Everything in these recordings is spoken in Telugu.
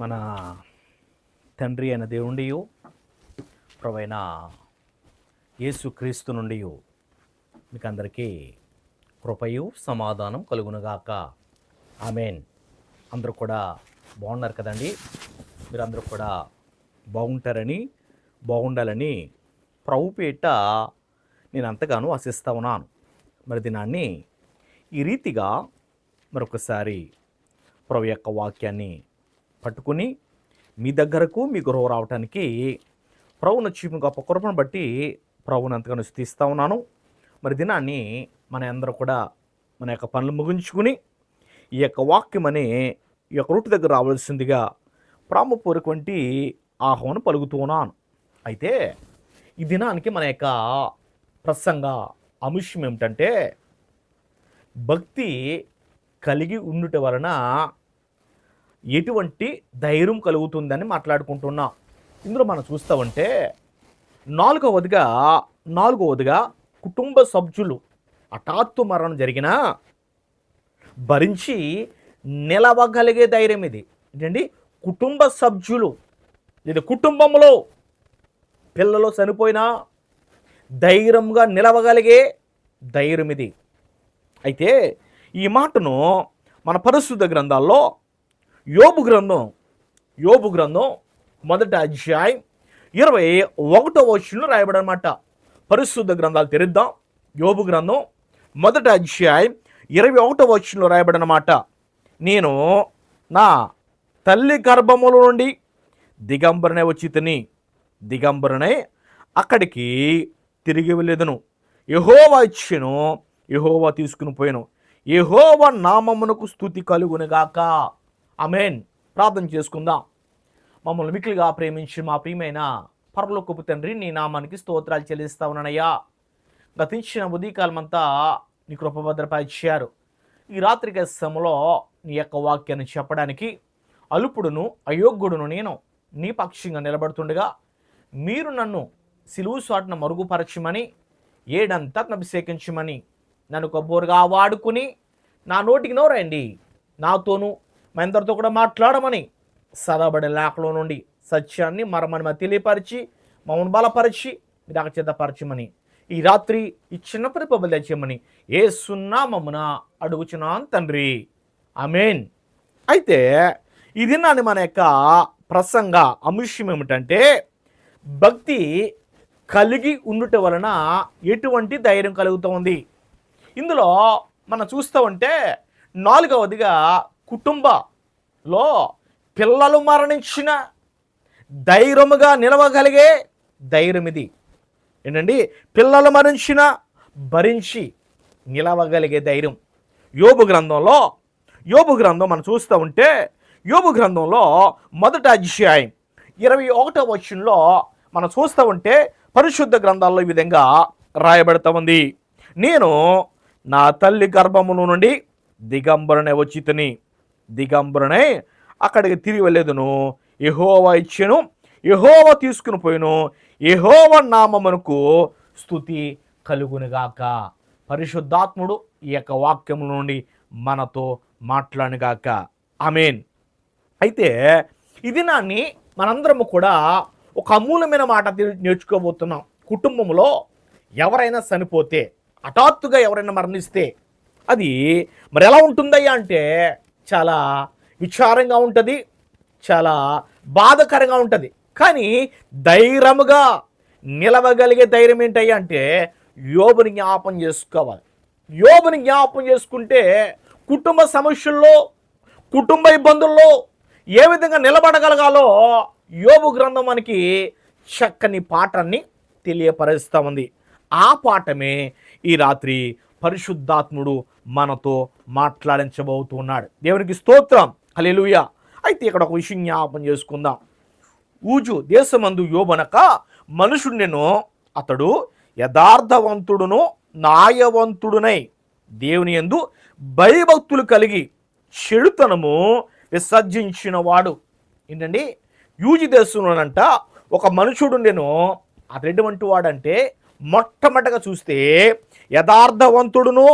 మన తండ్రి అయిన దేవుండి ప్రవైన యేసు క్రీస్తు నుండి మీకు అందరికీ కృపయు సమాధానం కలుగునుగాక. ఆమెన్. అందరూ కూడా బాగున్నారు కదండి? మీరందరూ కూడా బాగుంటారని బాగుండాలని ప్రభుపేట నేను అంతగానో ఆశిస్తూ ఉన్నాను. మరి దినాన్ని ఈ రీతిగా మరొకసారి ప్రభు యొక్క వాక్యాన్ని పట్టుకుని మీ దగ్గరకు మీ గృహం రావటానికి ప్రభుని చీపు గొప్ప కృపను బట్టి ప్రభుని అంతగానో స్థిస్తూ ఉన్నాను. మరి దినాన్ని మన అందరూ కూడా మన యొక్క పనులు ముగించుకుని ఈ యొక్క వాక్యం అనే ఈ యొక్క రూట్ దగ్గర రావాల్సిందిగా ప్రామపూర్వకవంటి ఆహ్వానం పలుకుతూ ఉన్నాను. అయితే ఈ దినానికి మన యొక్క ప్రసంగ అంశం ఏమిటంటే భక్తి కలిగి ఉండుట వలన ఎటువంటి ధైర్యం కలుగుతుందని మాట్లాడుకుంటున్నాం. ఇందులో మనం చూస్తామంటే నాలుగవదిగా నాలుగవదిగా కుటుంబ సభ్యులు హఠాత్తు మరణం జరిగినా భరించి నిలవగలిగే ధైర్యం ఇది. ఏంటండి? కుటుంబ సభ్యులు ఇది కుటుంబంలో పిల్లలు చనిపోయినా ధైర్యంగా నిలవగలిగే ధైర్యం ఇది. అయితే ఈ మాటను మన పరిశుద్ధ గ్రంథాల్లో యోబు గ్రంథం యోబు గ్రంథం మొదటి అధ్యాయం ఇరవై ఒకటో వచనంలో రాయబడనమాట. పరిశుద్ధ గ్రంథాలు తెరిద్దాం. యోబు గ్రంథం మొదటి అధ్యాయం ఇరవై ఒకటో వచనంలో రాయబడనమాట. నేను నా తల్లి గర్భముల నుండి దిగంబరనే వచ్చి తిని దిగంబరనే అక్కడికి తిరిగి వెళ్ళేదను. యహోవా ఇచ్చెను యహోవా తీసుకుని పోయాను. యహోవా నామమునకు స్థుతి కలుగునుగాక అమేన్ ప్రార్థన చేసుకుందాం. మమ్మల్ని మిక్కులుగా ప్రేమించి మా ప్రియమైన పరలోకపు తండ్రి నీ నామానికి స్తోత్రాలు చెల్లిస్తా ఉన్నానయ్యా. గతించిన ఉదయకాలమంతా నీ కృపభద్రపరిచారు ఈ రాత్రిక సమయంలో నీ యొక్క వాక్యాన్ని చెప్పడానికి అలుపుడును అయోగ్యుడును నేను నీ పక్షంగా నిలబడుతుండగా మీరు నన్ను సిలువు సాటున మరుగుపరచమని ఏడంతా అభిషేకించమని నన్ను కొబ్బోరుగా వాడుకుని నా నోటికి నోరండి. నాతోనూ మా అందరితో కూడా మాట్లాడమని సదబడే లేఖలో నుండి సత్యాన్ని మరమని మా తెలియపరిచి మమ్మల్ని బలపరిచి మీరు చేతపరచమని ఈ రాత్రి ఈ చిన్న పరిపబలు తెచ్చమని ఏ సున్నా సున్నామమున అడుగుచున్నాను తండ్రి. అమేన్ అయితే ఇది నాని మన యొక్క ప్రసంగ అంశం ఏమిటంటే భక్తి కలిగి ఉండుట వలన ఎటువంటి ధైర్యం కలుగుతుంది. ఇందులో మనం చూస్తూ ఉంటే నాలుగవదిగా కుటుంబలో పిల్లలు మరణించిన ధైర్యముగా నిలవగలిగే ధైర్యం ఇది ఏంటండి? పిల్లలు మరణించిన భరించి నిలవగలిగే ధైర్యం. యోబు గ్రంథంలో యోబు గ్రంథం మనం చూస్తూ ఉంటే యోబు గ్రంథంలో మొదట అధ్యాయం ఇరవై ఒకటో వచ్చంలో మనం చూస్తూ ఉంటే పరిశుద్ధ గ్రంథాల్లో ఈ విధంగా రాయబడతా ఉంది. నేను నా తల్లి గర్భమును నుండి దిగంబరనే వచ్చితిని దిగంబరునై అక్కడికి తిరిగి వెళ్ళేదును. యహోవ ఇచ్చెను యహోవ తీసుకుని పోయిను. యహోవ నామమునకు స్థుతి కలుగునుగాక పరిశుద్ధాత్ముడు ఈ యొక్క వాక్యము నుండి మనతో మాట్లాడుగాక అమీన్ అయితే ఇది నాన్ని మనందరము కూడా ఒక అమూలమైన మాట నేర్చుకోబోతున్నాం. కుటుంబంలో ఎవరైనా చనిపోతే హఠాత్తుగా ఎవరైనా మరణిస్తే అది మరి ఎలా ఉంటుందయ్యా అంటే చాలా విచారంగా ఉంటుంది చాలా బాధకరంగా ఉంటుంది. కానీ ధైర్యముగా నిలవగలిగే ధైర్యం ఏంటయ్యా అంటే యోబుని జ్ఞాపం చేసుకోవాలి. యోబుని జ్ఞాపం చేసుకుంటే కుటుంబ సమస్యల్లో కుటుంబ ఇబ్బందుల్లో ఏ విధంగా నిలబడగలగాలో యోబు గ్రంథం మనకి చక్కని పాఠాన్ని తెలియపరుస్తూ ఉంది. ఆ పాఠమే ఈ రాత్రి పరిశుద్ధాత్ముడు మనతో మాట్లాడించబోతున్నాడు. దేవునికి స్తోత్రం. హలెలుయ అయితే ఇక్కడ ఒక విషయం జ్ఞాపం చేసుకుందాం. ఊజు దేశమందు యోబనక మనుషుడినెను అతడు యథార్థవంతుడును న్యాయవంతుడునై దేవుని యందు భయభక్తులు కలిగి చెడుతనము విసర్జించిన వాడు ఏంటండి? యూజి దేశంలోనంట ఒక మనుషుడు నేను అతడు ఎటువంటి వాడంటే మొట్టమొదటగా చూస్తే యథార్థవంతుడును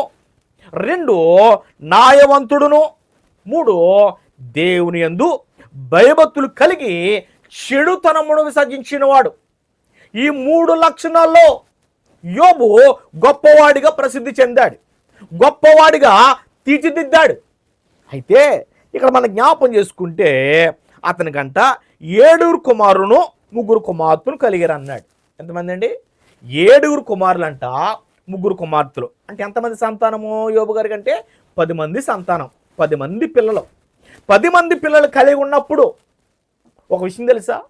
రెండు న్యాయవంతుడును మూడు దేవుని యందు భయభక్తులు కలిగి చెడుతనమును విసర్జించినవాడు. ఈ మూడు లక్షణాల్లో యోబు గొప్పవాడిగా ప్రసిద్ధి చెందాడు. గొప్పవాడిగా తీర్చిదిద్దాడు. అయితే ఇక్కడ మనం జ్ఞాపం చేసుకుంటే అతనికంట ఏడుగురు కుమారును ముగ్గురు కుమార్తెను కలిగారు అన్నాడు ఎంతమంది అండి? ఏడుగురు కుమారులంట ముగ్గురు కుమార్తెలు. అంటే ఎంతమంది సంతానము యోబు గారికి అంటే పది మంది సంతానం పది మంది పిల్లలు. పది మంది పిల్లలు కలిగి ఉన్నప్పుడు ఒక విషయం తెలుసా?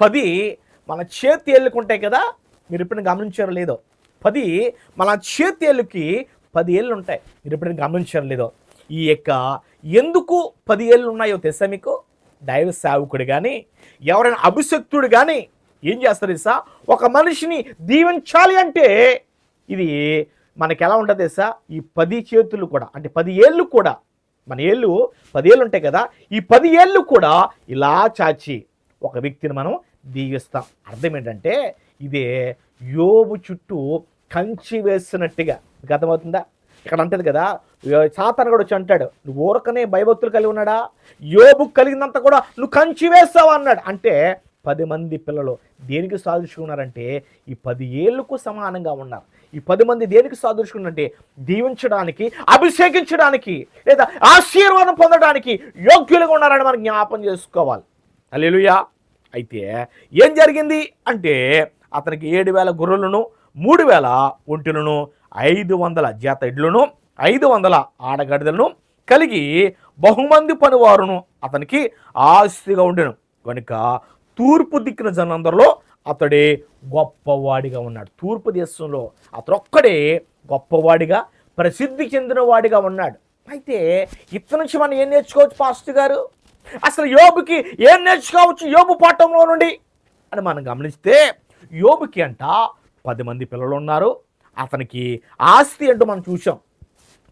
పది మన చేతి ఏళ్ళకు ఉంటాయి కదా? మీరు ఎప్పుడైనా గమనించారో లేదో? పది మన చేతి ఏళ్ళకి పది ఏళ్ళు ఉంటాయి. మీరు ఎప్పుడైనా గమనించారో లేదో? ఈ యొక్క ఎందుకు పది ఏళ్ళు ఉన్నాయో తెలుసా మీకు? దైవ సేవకుడు కానీ ఎవరైనా అభిషక్తుడు కానీ ఏం చేస్తారు తెలుసా? ఒక మనిషిని దీవించాలి అంటే ఇది మనకి ఎలా ఉంటుంది తెలుసా? ఈ పది చేతులు కూడా అంటే పది ఏళ్ళు కూడా మన ఏళ్ళు పది ఏళ్ళు ఉంటాయి కదా ఈ పది ఏళ్ళు కూడా ఇలా చాచి ఒక వ్యక్తిని మనం దీవిస్తాం. అర్థం ఏంటంటే ఇదే యోబు చుట్టూ కంచి వేస్తున్నట్టుగా. మీకు అర్థమవుతుందా? ఇక్కడ అంటది కదా సాతాను కూడా వచ్చి అంటాడు నువ్వు ఊరకనే భయభక్తులు కలిగి ఉన్నాడా? యోబు కలిగినంత కూడా నువ్వు కంచి వేస్తావు? అన్నాడు. అంటే పది మంది పిల్లలు దేనికి సాధించుకున్నారంటే ఈ పది ఏళ్ళకు సమానంగా ఉన్నారు. ఈ పది మంది దేనికి సాధించుకున్నారంటే దీవించడానికి అభిషేకించడానికి లేదా ఆశీర్వాదం పొందడానికి యోగ్యులుగా ఉన్నారని మనం జ్ఞాపం చేసుకోవాలి. అల్లెలుయా అయితే ఏం జరిగింది అంటే అతనికి ఏడు వేల గొర్రెలను మూడు వేల ఒంటిలను ఐదు వందల జత ఇడ్లను ఐదు వందల ఆడగడదలను కలిగి బహుమంది పనివారును అతనికి ఆస్తిగా ఉండెను. కనుక తూర్పు దిక్కున జనందరిలో అతడే గొప్పవాడిగా ఉన్నాడు. తూర్పు దేశంలో అతడొక్కడే గొప్పవాడిగా ప్రసిద్ధి చెందినవాడిగా ఉన్నాడు. అయితే ఇతని నుంచి మనం ఏం నేర్చుకోవచ్చు పాస్టర్ గారు? అసలు యోబుకి ఏం నేర్చుకోవచ్చు యోబు పాఠంలో నుండి? అని మనం గమనిస్తే యోబుకి అంట పది మంది పిల్లలు ఉన్నారు. అతనికి ఆస్తి అంటూ మనం చూసాం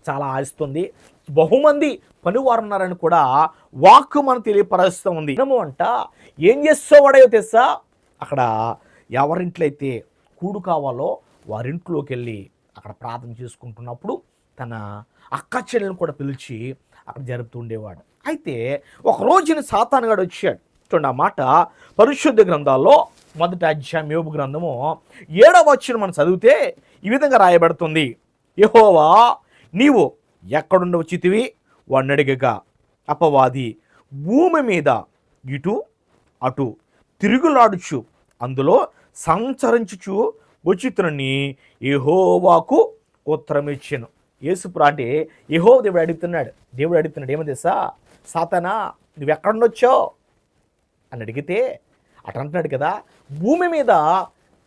చాలా ఆశిస్తుంది. బహుమంది పనివారు ఉన్నారని కూడా వాక్ మనం తెలియపరుస్తూ ఉంది. మనము అంట ఏం చేసేవాడో తెలుసా? అక్కడ ఎవరింట్లో అయితే కూడు కావాలో వారింట్లోకి వెళ్ళి అక్కడ ప్రార్థన చేసుకుంటున్నప్పుడు తన అక్క చెల్లెలను కూడా పిలిచి అక్కడ జరుపుతూ ఉండేవాడు. అయితే ఒక రోజున సాతానుగాడు వచ్చాడు. చూడండి ఆ మాట పరిశుద్ధ గ్రంథాల్లో మొదటి అధ్యాయం యోగు గ్రంథము ఏడవ వచ్చిన మనం చదివితే ఈ విధంగా రాయబడుతుంది. యహోవా నీవు ఎక్కడుండ వచ్చితివి వాడిని అపవాది భూమి మీద ఇటు అటు తిరుగులాడుచు అందులో సంచరించుచు వచ్చితునని యహోవాకు ఉత్తరమిచ్చాను. యేసుప్రా అంటే యహో దేవుడు అడుగుతున్నాడు. దేవుడు అడుగుతున్నాడు ఏమో తెలుసా? సాతనా నువ్వు ఎక్కడుండొచ్చావు అని అడిగితే అటు అంటున్నాడు కదా భూమి మీద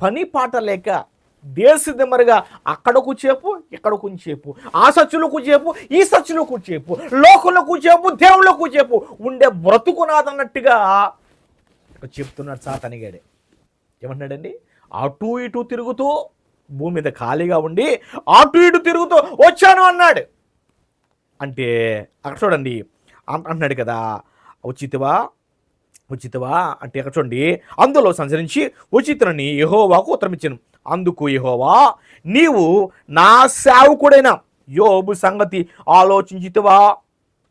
పని పాట లేక దేశదిమ్మరుగా అక్కడకు చేపు ఇక్కడకు చేపు. ఆ సచ్చులకు చేపు ఈ సచ్చులో చేపు. లోకంలో చేపు దేవులకు చేపు. ఉండే బ్రతుకునాదన్నట్టుగా చెప్తున్నాడు సాతనిగాడే ఏమంటున్నాడండి? అటు ఇటు తిరుగుతూ భూమి మీద ఖాళీగా ఉండి అటు ఇటు తిరుగుతూ వచ్చాను అన్నాడు. అంటే అక్కడ చూడండి అంటున్నాడు కదా ఉచితవా ఉచితవా అంటే అక్కడ చూడండి అందులో సంచరించి ఉచితులని యహోవాకు ఉత్తరం ఇచ్చాను అందుకు యహోవా నీవు నా సేవకుడైన యోబు సంగతి ఆలోచించితివా?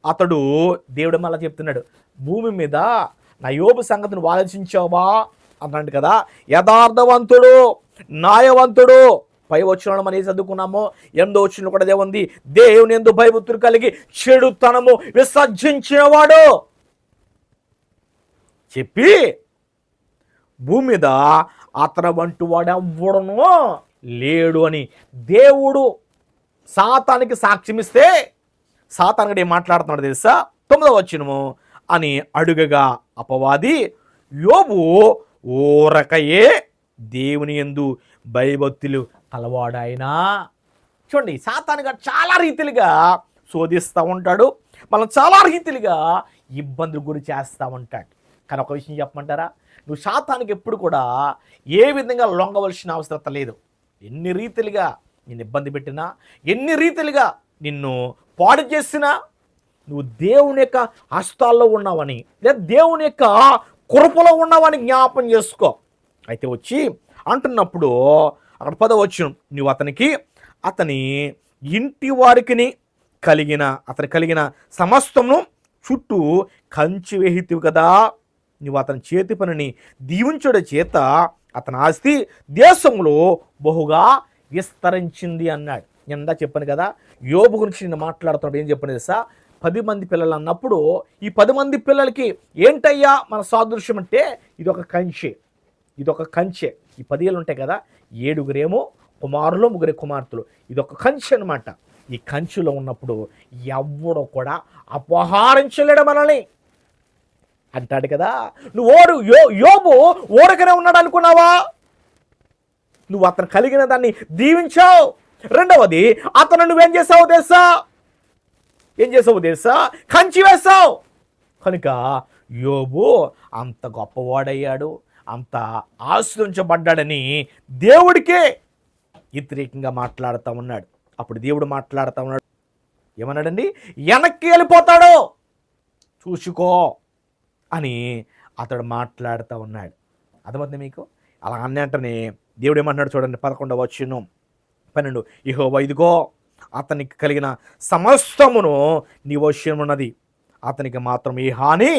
అతడు దేవుడు మళ్ళా చెప్తున్నాడు భూమి మీద నా యోబు సంగతిని ఆలోచించావా? అన్నాడు కదా యథార్థవంతుడు న్యాయవంతుడు. పై వచ్చిన మనం చదువుకున్నాము ఎందో వచ్చిన కూడా అదే ఉంది. దేవుని ఎందు భయభక్తులు కలిగి చెడుతనము విసర్జించినవాడు చెప్పి భూమి మీద అతను వంటి వాడు లేడు అని దేవుడు సాతానికి సాక్ష్యమిస్తే ఇస్తే ఏం మాట్లాడుతున్నాడు తెలుసా? తొమ్మిదవ వచ్చినము అని అడుగగా అపవాది యోబు ఊరకయే దేవుని ఎందు భయభక్తులు కలవాడాయనా? చూడండి సాతానుగా చాలా రీతిలుగా శోధిస్తూ ఉంటాడు. మనం చాలా రీతిలుగా ఇబ్బందులు గురి చేస్తూ ఉంటాడు. కానీ ఒక విషయం చెప్పమంటారా? నువ్వు శాతానికి ఎప్పుడు కూడా ఏ విధంగా లొంగవలసిన అవసరత లేదు. ఎన్ని రీతిలుగా నిన్ను ఇబ్బంది పెట్టినా ఎన్ని రీతిలుగా నిన్ను పాడు చేసినా నువ్వు దేవుని యొక్క హస్తాల్లో ఉన్నావని లేదా దేవుని యొక్క కృపలో ఉన్నావని జ్ఞాపం చేసుకో. అయితే వచ్చి అంటున్నప్పుడు అక్కడ పదవచ్చు నువ్వు అతనికి అతని ఇంటి వారికి కలిగిన అతని కలిగిన సమస్తమును చుట్టూ కంచి వేహితివి కదా. నువ్వు అతని చేతి పనిని దీవించుడ చేత అతని ఆస్తి దేశంలో బహుగా విస్తరించింది అన్నాడు. ఎందా చెప్పాను కదా యోబు గురించి నేను మాట్లాడుతున్నాడు ఏం చెప్పాను తెలుసా? పది మంది పిల్లలు అన్నప్పుడు ఈ పది మంది పిల్లలకి ఏంటయ్యా మన సాదృశ్యం అంటే? ఇది ఒక కంచె. ఇది ఒక కంచె. ఈ పదేళ్ళు ఉంటాయి కదా ఏడుగురేమో కుమారులు ముగ్గురు కుమార్తెలు. ఇది ఒక కంచె అనమాట ఈ కంచులో ఉన్నప్పుడు ఎవడో కూడా అపహరించలేడు మనల్ని. అంటాడు కదా. నువ్వు ఓడు యో యోబు ఓడకనే ఉన్నాడు అనుకున్నావా? నువ్వు అతను కలిగిన దాన్ని దీవించావు. రెండవది అతను నువ్వేం చేసావు తెలుసా? ఏం చేసావు తెలుసా? కంచి వేసావు. కనుక యోబు అంత గొప్పవాడయ్యాడు అంత ఆశ్రయించబడ్డాడని దేవుడికే వ్యతిరేకంగా మాట్లాడుతూ ఉన్నాడు. అప్పుడు దేవుడు మాట్లాడుతూ ఉన్నాడు. ఏమన్నాడండి? వెనక్కి వెళ్ళిపోతాడు. చూసుకో. అని అతడు మాట్లాడుతూ ఉన్నాడు. అర్థమవుతుంది మీకు? అలా అన్నంటనే దేవుడు ఏమంటున్నాడు చూడండి పదకొండవ వచ్చును పన్నెండు. ఇహో ఇదిగో అతనికి కలిగిన సమస్తమును నీ వశ్యమున్నది అతనికి మాత్రం ఏ హాని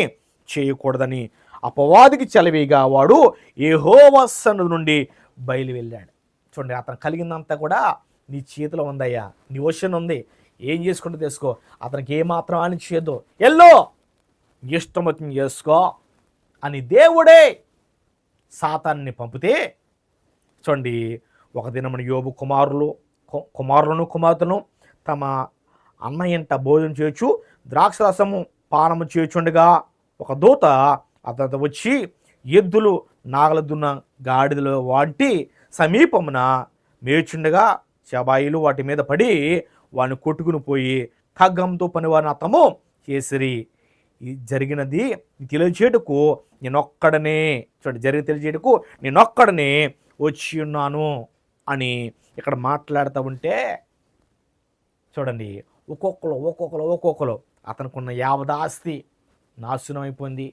చేయకూడదని అపవాదికి చలివిగా వాడు ఏహోవస్సను నుండి బయలు వెళ్ళాడు చూడండి అతను కలిగిందంతా కూడా నీ చేతిలో ఉందయ్యా. నీ వశ్యం ఉంది. ఏం చేసుకుంటూ తెలుసుకో అతనికి ఏమాత్రం హాని చేయొద్దు. ఎల్లో! ఇష్టమతం చేసుకో అని దేవుడే సాతాన్ని పంపితే చూడండి ఒక దినమున యోబు కుమారులు కు- కుమారులను కుమార్తెను తమ అన్న ఇంట భోజనం చేయొచ్చు ద్రాక్షరసము పానము చేయుచుండగా ఒక దూత అతను వచ్చి ఎద్దులు నాగల దున్న గాడిదలు వాటి సమీపమున మేచుండగా శబాయిలు వాటి మీద పడి వాడిని కొట్టుకుని పోయి ఖగ్గంతో పనివారిని అతము చేసిరి జరిగినది తెలియచేటుకు నేనొక్కడనే చూడండి జరిగి తెలియచేటుకు నేనొక్కడనే వచ్చి ఉన్నాను అని ఇక్కడ మాట్లాడుతూ ఉంటే చూడండి ఒక్కొక్కరు ఒక్కొక్కరు ఒక్కొక్కరు. అతనుకున్న యావదాస్తి నాశనం అయిపోయింది.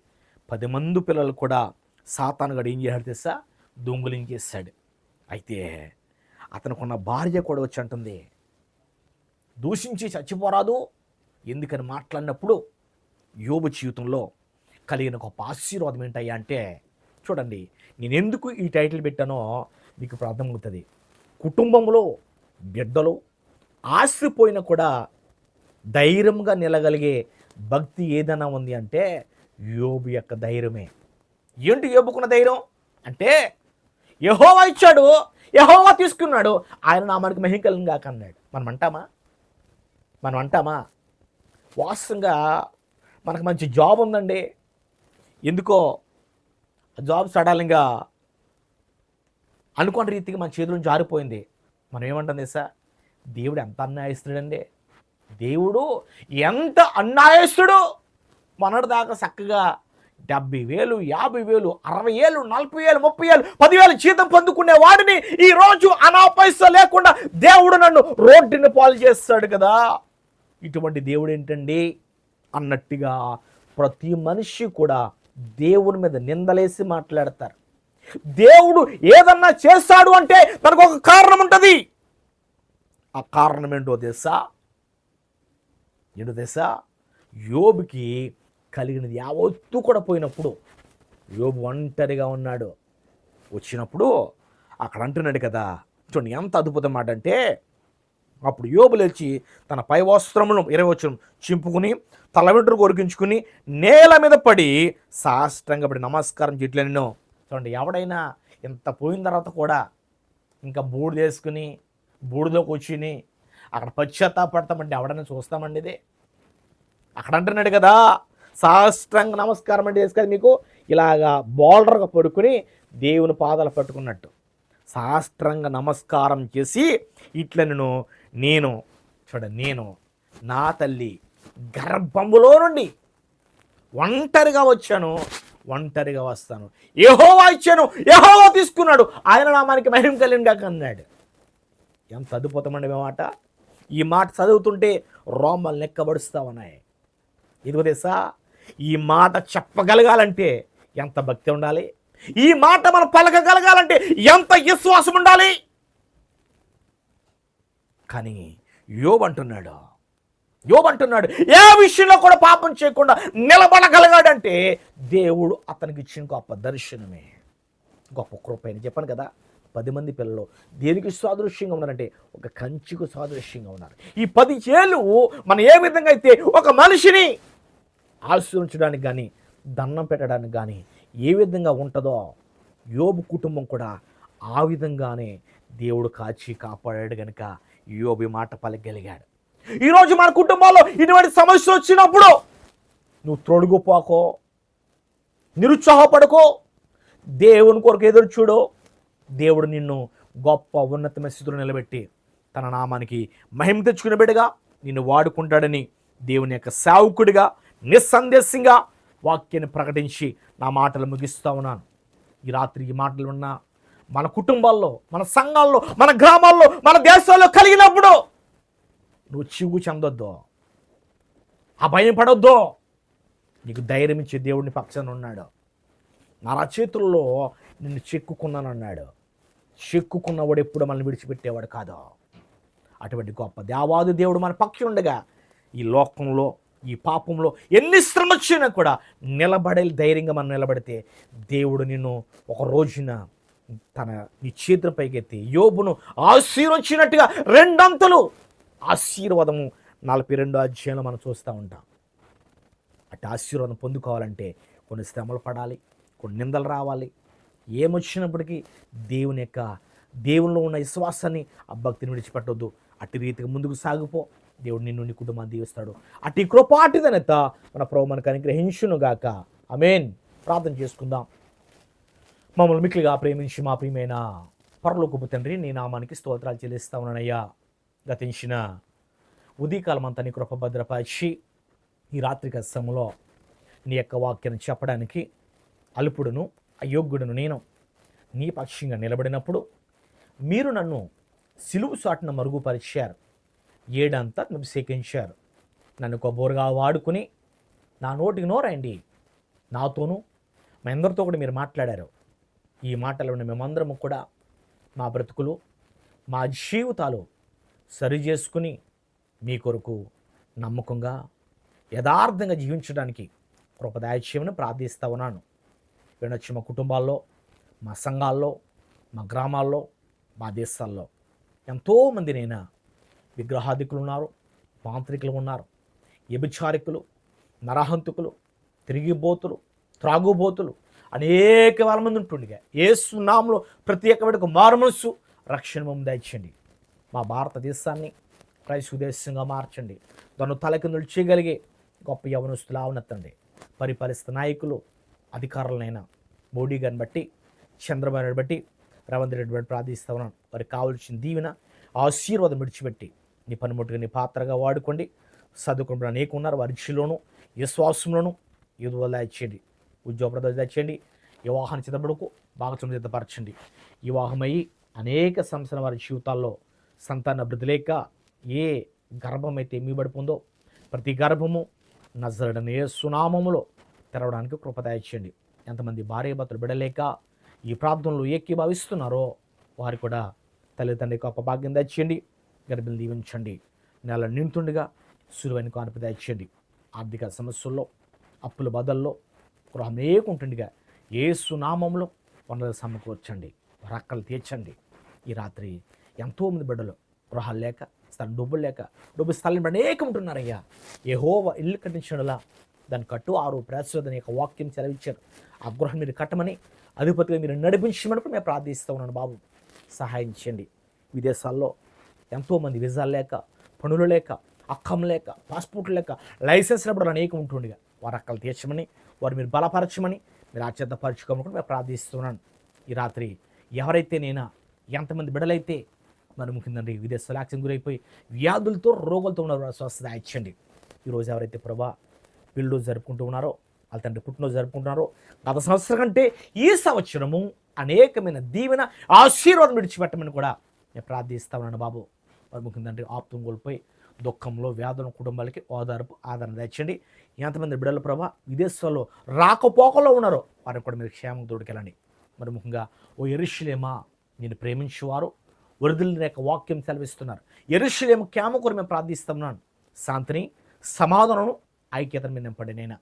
పది మంది పిల్లలు కూడా సాతానుగడు ఏం చేశాడు తెలుసా? దొంగులించేశాడు అయితే అతనుకున్న భార్య కూడా వచ్చి అంటుంది దూషించి చచ్చిపోరాదు. ఎందుకని మాట్లాడినప్పుడు యోబు జీవితంలో కలిగిన గొప్ప ఆశీర్వాదం ఏంటయ్యా అంటే చూడండి నేను ఎందుకు ఈ టైటిల్ పెట్టానో మీకు ప్రార్థమవుతుంది కుటుంబంలో బిడ్డలు ఆశ్రిపోయినా కూడా ధైర్యంగా నిలగలిగే భక్తి ఏదైనా ఉంది అంటే యోబు యొక్క ధైర్యమే. ఏంటి యోబుకున్న ధైర్యం? అంటే యహోవా ఇచ్చాడు యహోవా తీసుకున్నాడు ఆయన నామానికి మహికలం కాక అన్నాడు. మనం అంటామా మనం అంటామా వాస్తవంగా మనకు మంచి జాబ్ ఉందండి. ఎందుకో ఆ జాబ్ సడన్గా అనుకున్న రీతిగా మన చేతుల నుంచి జారిపోయింది. మనం ఏమంటాం తెలుసా? దేవుడు ఎంత అన్యాయస్తుడండి. దేవుడు ఎంత అన్యాయస్తుడు? మనడు దాకా చక్కగా డెబ్బై వేలు యాభై వేలు అరవై ఏళ్ళు నలభై ఏళ్ళు ముప్పై ఏళ్ళు పదివేలు జీతం పొందుకునే వాడిని ఈ రోజు లేకుండా దేవుడు నన్ను రోడ్డుని పాలు చేస్తాడు కదా. ఇటువంటి దేవుడు ఏంటండి? అన్నట్టుగా ప్రతి మనిషి కూడా దేవుని మీద నిందలేసి మాట్లాడతారు. దేవుడు ఏదన్నా చేస్తాడు అంటే తనకు ఒక కారణం ఉంటుంది. ఆ కారణం ఏంటో తెలుసా? ఏంటో తెలుసా? యోబుకి కలిగినది యావత్తు కూడా పోయినప్పుడు యోబు ఒంటరిగా ఉన్నాడు. వచ్చినప్పుడు అక్కడ అంటున్నాడు కదా చూడండి ఎంత అద్భుతం మాట అంటే అప్పుడు యోబు లేచి తన పై వస్త్రమును ఇరవచ్చును చింపుకుని తల వెంట్రు కొరికించుకుని నేల మీద పడి సాష్టంగా పడి నమస్కారం చేయట్లే నేను చూడండి ఎవడైనా ఇంత పోయిన తర్వాత కూడా ఇంకా బూడిద వేసుకుని బూడిలో వచ్చిని అక్కడ పశ్చాత్తాపడతామండి. ఎవడైనా చూస్తామండి ఇది. అక్కడ అంటున్నాడు కదా సాష్టాంగ నమస్కారం అంటే వేసుకొని మీకు. ఇలాగా బోల్డర్గా పడుకుని దేవుని పాదాలు పట్టుకున్నట్టు సాష్ట్రంగ నమస్కారం చేసి ఇట్లా నేను నేను చూడ నేను నా తల్లి గర్భములో నుండి ఒంటరిగా వచ్చాను ఒంటరిగా వస్తాను. ఏహోవా ఇచ్చాను ఏహోవా తీసుకున్నాడు. ఆయన నామానికి మహిమ కలిగిన అన్నాడు. ఎంత అద్భుతమండి మాట ఈ మాట చదువుతుంటే రోమలు లెక్కబడుస్తా ఉన్నాయి. ఇదిగో తెలుసా? ఈ మాట చెప్పగలగాలంటే ఎంత భక్తి ఉండాలి? ఈ మాట మనం పలకగలగాలంటే ఎంత విశ్వాసం ఉండాలి? కానీ యోబు అంటున్నాడు? యోబు అంటున్నాడు ఏ విషయంలో కూడా పాపం చేయకుండా నిలబడగలిగాడంటే దేవుడు అతనికి ఇచ్చిన గొప్ప దర్శనమే. గొప్ప కృప చెప్పాను కదా. పది మంది పిల్లలు దేనికి సాదృశ్యంగా ఉన్నారంటే ఒక కంచికు సాదృశ్యంగా ఉన్నారు. ఈ పది చేలు మనం ఏ విధంగా అయితే ఒక మనిషిని ఆశ్రయించడానికి కానీ దండం పెట్టడానికి కానీ ఏ విధంగా ఉంటుందో యోబు కుటుంబం కూడా ఆ విధంగానే దేవుడు కాచి కాపాడాడు కనుక యోబి మాట పలకగలిగాడు. ఈరోజు మన కుటుంబాల్లో ఇటువంటి సమస్య వచ్చినప్పుడు నువ్వు తొడుగుపోకో నిరుత్సాహపడుకో దేవుని కొరకు ఎదురు చూడు. దేవుడు నిన్ను గొప్ప ఉన్నతమైన స్థితిలో నిలబెట్టి తన నామానికి మహిమ తెచ్చుకునే బిడ్డగా నిన్ను వాడుకుంటాడని దేవుని యొక్క సేవకుడిగా నిస్సందేశంగా వాక్యాన్ని ప్రకటించి నా మాటలు ముగిస్తూ ఉన్నాను. ఈ రాత్రి ఈ మాటలు ఉన్నా మన కుటుంబాల్లో మన సంఘాల్లో మన గ్రామాల్లో మన దేశాల్లో కలిగినప్పుడు నువ్వు చిగు చెందొద్దు. ఆ భయం పడొద్దు నీకు ధైర్యం ఇచ్చే దేవుడిని పక్షాన ఉన్నాడు. నా చేతుల్లో నిన్ను చెక్కుకున్నానన్నాడు. చెక్కుకున్నవాడు ఎప్పుడు మనల్ని విడిచిపెట్టేవాడు కాదు. అటువంటి గొప్ప దేవాది దేవుడు మన పక్షి ఉండగా ఈ లోకంలో ఈ పాపంలో ఎన్ని శ్రమ వచ్చినా కూడా నిలబడే ధైర్యంగా మనం నిలబడితే దేవుడు నిన్ను ఒక రోజున తన నీ పైకెత్తి యోబును ఆశీర్వచ్చినట్టుగా రెండంతలు ఆశీర్వాదము నలభై రెండు అధ్యాయంలో మనం చూస్తూ ఉంటాం. అటు ఆశీర్వాదం పొందుకోవాలంటే కొన్ని శ్రమలు పడాలి కొన్ని నిందలు రావాలి. ఏమొచ్చినప్పటికీ దేవుని యొక్క దేవునిలో ఉన్న విశ్వాసాన్ని ఆ భక్తిని విడిచిపెట్టొద్దు. అటు రీతిగా ముందుకు సాగిపో. దేవుడు నిన్ను నీ కుటుంబాన్ని దీవిస్తాడు. అటు కృపాటిదనత మన ప్రభు మనకు అనుగ్రహించునుగాక అమేన్ ప్రార్థన చేసుకుందాం. మమ్మల్ని మిక్కిలిగా ప్రేమించి మా ప్రియమైన పరలోకపు తండ్రి నీ నామానికి స్తోత్రాలు చెల్లిస్తా ఉన్నానయ్యా. గతించిన ఉదయకాలం అంతా నీ కృపభద్రపరిచి ఈ రాత్రి సమయంలో నీ యొక్క వాక్యాన్ని చెప్పడానికి అల్పుడును అయోగ్యుడును నేను నీ పక్షంగా నిలబడినప్పుడు మీరు నన్ను సిలువు సాటున మరుగుపరిచారు. ఏడంతా అభిషేకించారు. నన్ను కొబ్బోరుగా వాడుకుని నా నోటికి నోరండి. నాతోనూ మా అందరితో కూడా మీరు మాట్లాడారు. ఈ మాటలు మేమందరము కూడా మా బ్రతుకులు మా జీవితాలు సరి చేసుకుని మీ కొరకు నమ్మకంగా యథార్థంగా జీవించడానికి కృపదాయత్యమని ప్రార్థిస్తా ఉన్నాను. వినొచ్చి మా కుటుంబాల్లో మా సంఘాల్లో మా గ్రామాల్లో మా దేశాల్లో. ఎంతోమంది నైనా విగ్రహాదికులు ఉన్నారు మాంత్రికులు ఉన్నారు వ్యభిచారికులు నరహంతుకులు తిరిగిబోతులు త్రాగుబోతులు అనేక వేల మంది ఉంటుండగా. ఏసు నామంలో ప్రతి ఒక్క మారుమనస్సు రక్షణ మమ్మల్ని మా భారతదేశాన్ని క్రైస్తవ దేశంగా మార్చండి. దాన్ని తలకిందులు చేయగలిగే గొప్ప యవనస్తులు ఆవనెత్తండి. పరిపాలిస్తున్న నాయకులు అధికారులనైనా మోడీ గారిని బట్టి చంద్రబాబు నాయుడు బట్టి రేవంత్ రెడ్డి బట్టి ప్రార్థిస్తా ఉన్నాను. వారికి కావాల్సిన దీవెన ఆశీర్వాదం విడిచిపెట్టి నీ పనిముట్టుగా నీ పాత్రగా వాడుకోండి. చదువుకున్న అనేక ఉన్నారు. వారి రుచిలోను విశ్వాసంలోను ఏదో వల్ల ఉద్యోగ ప్రదర్శన తెచ్చండి వివాహాన్ని సిద్ధపడుకు బాగా సిద్ధపరచండి. వివాహమయ్యి అనేక సంవత్సరాల వారి జీవితాల్లో సంతాన అభివృద్ధి లేక ఏ గర్భం అయితే మీబడిపోందో ప్రతి గర్భము నజరడనే సునామములో తెరవడానికి కృపదాయించండి ఎంతమంది భార్య భర్తలు బిడలేక ఈ ప్రాంతంలో ఏకీభావిస్తున్నారో వారు కూడా తల్లిదండ్రి గొప్ప భాగ్యం తెచ్చండి గర్భిణి దీవించండి. నెల నింటుండగా సులువైన కానుపు తెచ్చండి ఆర్థిక సమస్యల్లో అప్పుల బదల్లో గృహం లేకుంటుండగా ఏ సునామంలో వనరులు సమకూర్చండి రక్కలు తీర్చండి. ఈ రాత్రి ఎంతోమంది బిడ్డలు గృహాలు లేక స్థలం డబ్బులు లేక డబ్బు స్థలం అనేకం ఉంటున్నారయ్యా ఏహోవ ఇల్లు కట్టించడంలా దాన్ని కట్టు ఆరు ప్రస్తుతం యొక్క వాక్యం సెలవిచ్చారు. ఆ గృహం మీరు కట్టమని అధిపతిగా మీరు నడిపించమని మేము ప్రార్థిస్తూ ఉన్నాను బాబు. సహాయం చేయండి. విదేశాల్లో ఎంతోమంది వీసాలు లేక పనులు లేక అక్కం లేక పాస్పోర్ట్ లేక లైసెన్స్ లేకపోవడం అనేకం ఉంటుండగా వారు అక్కలు తీర్చమని వారు మీరు బలపరచమని మీరు ఆచేతపరచుకోమని మేము ప్రార్థిస్తున్నాను ఈ రాత్రి ఎవరైతే నేనా ఎంతమంది బిడలైతే మరి ముఖ్యంగా విదేశాలు సలాక్షన్ గురైపోయి వ్యాధులతో రోగులతో ఉన్నారు స్వస్థత ఇచ్చండి ఈరోజు ఎవరైతే ప్రభా పిల్లలు జరుపుకుంటూ ఉన్నారో వాళ్ళ తండ్రి పుట్టినరోజు జరుపుకుంటున్నారో గత సంవత్సరం కంటే ఈ సంవత్సరము అనేకమైన దీవెన ఆశీర్వాదం విడిచిపెట్టమని కూడా నేను ప్రార్థిస్తా ఉన్నాను బాబు. మరి ముఖ్యంగా ఆప్తం కోల్పోయి దుఃఖంలో వేదన కుటుంబాలకి ఓదార్పు ఆదరణ తెచ్చండి. ఎంతమంది బిడ్డల ప్రభా విదేశాల్లో రాకపోకలో ఉన్నారో వారికి కూడా మీరు క్షేమం తోడుకెళ్ళండి మరి ముఖ్యంగా ఓ ఎరుషులేమా నేను ప్రేమించేవారు వరదలు రేఖ వాక్యం సెలవిస్తున్నారు. ఎరుషులేమ క్యామ కూడా మేము ప్రార్థిస్తున్నాను శాంతిని సమాధానం ఐక్యతను మీద నింపండి నేను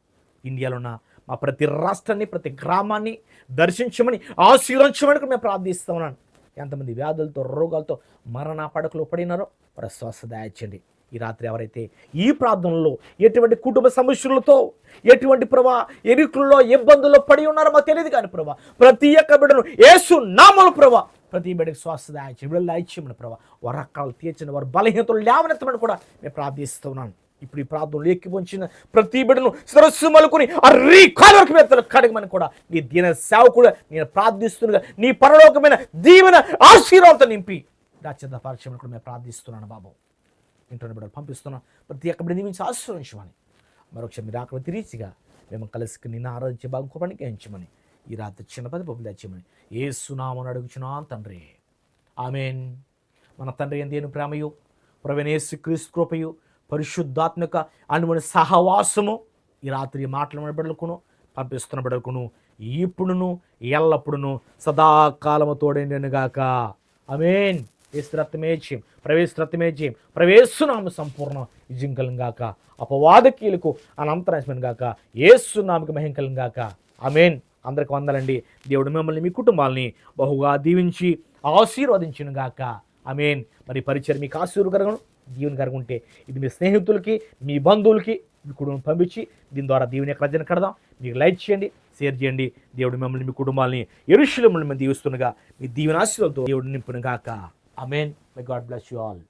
ఇండియాలో ఉన్న మా ప్రతి రాష్ట్రాన్ని ప్రతి గ్రామాన్ని దర్శించమని ఆశీర్వించమని కూడా మేము ప్రార్థిస్తున్నాను ఎంతమంది వ్యాధులతో రోగాలతో మరణ పడకలు పడినారో వారి స్వస్థ దయచండి ఈ రాత్రి ఎవరైతే ఈ ప్రార్థనలో ఎటువంటి కుటుంబ సమస్యలతో ఎటువంటి ప్రభా ఎరుకుల్లో ఇబ్బందుల్లో పడి ఉన్నారో మాకు తెలియదు కానీ ప్రభా ప్రతి ఒక్క బిడ్డను ఏసు నామలు ప్రభా ప్రతి బిడ్డకి స్వస్థత దాయించి బిడ్డలు దాయించమని ప్రభా వారి అక్కలు తీర్చిన వారు బలహీనతలు లేవనెత్తమని కూడా నేను ప్రార్థిస్తున్నాను ఇప్పుడు ఈ ప్రార్థనలు ఎక్కిపొంచిన ప్రతి బిడ్డను సరస్సు మలుకుని అర్రీ రీ కాలవరకు మెత్తలు కడగమని కూడా నీ దీన సేవకుడు నేను ప్రార్థిస్తుండగా నీ పరలోకమైన దీవెన ఆశీర్వాదంతో నింపి దాచేత పరిచయం కూడా మేము ప్రార్థిస్తున్నాను బాబు. ఇంటర్నెట్ బిడ్డలు పంపిస్తున్నాం. ప్రతి ఒక్క బిడ్డ నుంచి ఆశ్రయించమని మరొకసారి మీరు ఆకలి తిరిచిగా మేము కలిసి నిన్న ఆరాధించే భాగం కోపానికి ఎంచమని ఈ రాత్రి చిన్న పది పప్పులు తెచ్చమని ఏ సునామని అడుగుచున్నా తండ్రి. ఆమెన్. మన తండ్రి ఎందేను ప్రేమయు ప్రవీణేసు క్రీస్తు కృపయు పరిశుద్ధాత్మక అనుమని సహవాసము ఈ రాత్రి మాటలు బిడ్డలకును పంపిస్తున్న బిడ్డలకును ఇప్పుడును ఎల్లప్పుడును సదాకాలము తోడైనగాక అమేన్ ఏసురత్మేజ్యం ప్రవేశరత్మేజ్యం ప్రవేశునామ సంపూర్ణ విజయం గాక. అపవాదకీలకు అనంతరం గాక. ఏసునామకి మహిం గాక. అమేన్ అందరికి వందలండి. దేవుడు మిమ్మల్ని మీ కుటుంబాలని బహుగా దీవించి ఆశీర్వదించును గాక. అమేన్ మరి పరిచయం మీకు ఆశీర్వకరగను దీవెని కరగుంటే ఇది మీ స్నేహితులకి మీ బంధువులకి మీ కుటుంబం పంపించి దీని ద్వారా దీవెని యొక్క రచన కడదాం. మీకు లైక్ చేయండి షేర్ చేయండి. దేవుడు మిమ్మల్ని మీ కుటుంబాలని ఎరుషులు మిమ్మల్ని దీవిస్తుండగా మీ దీవెన దేవుడు నింపును గాక. Amen my God bless you all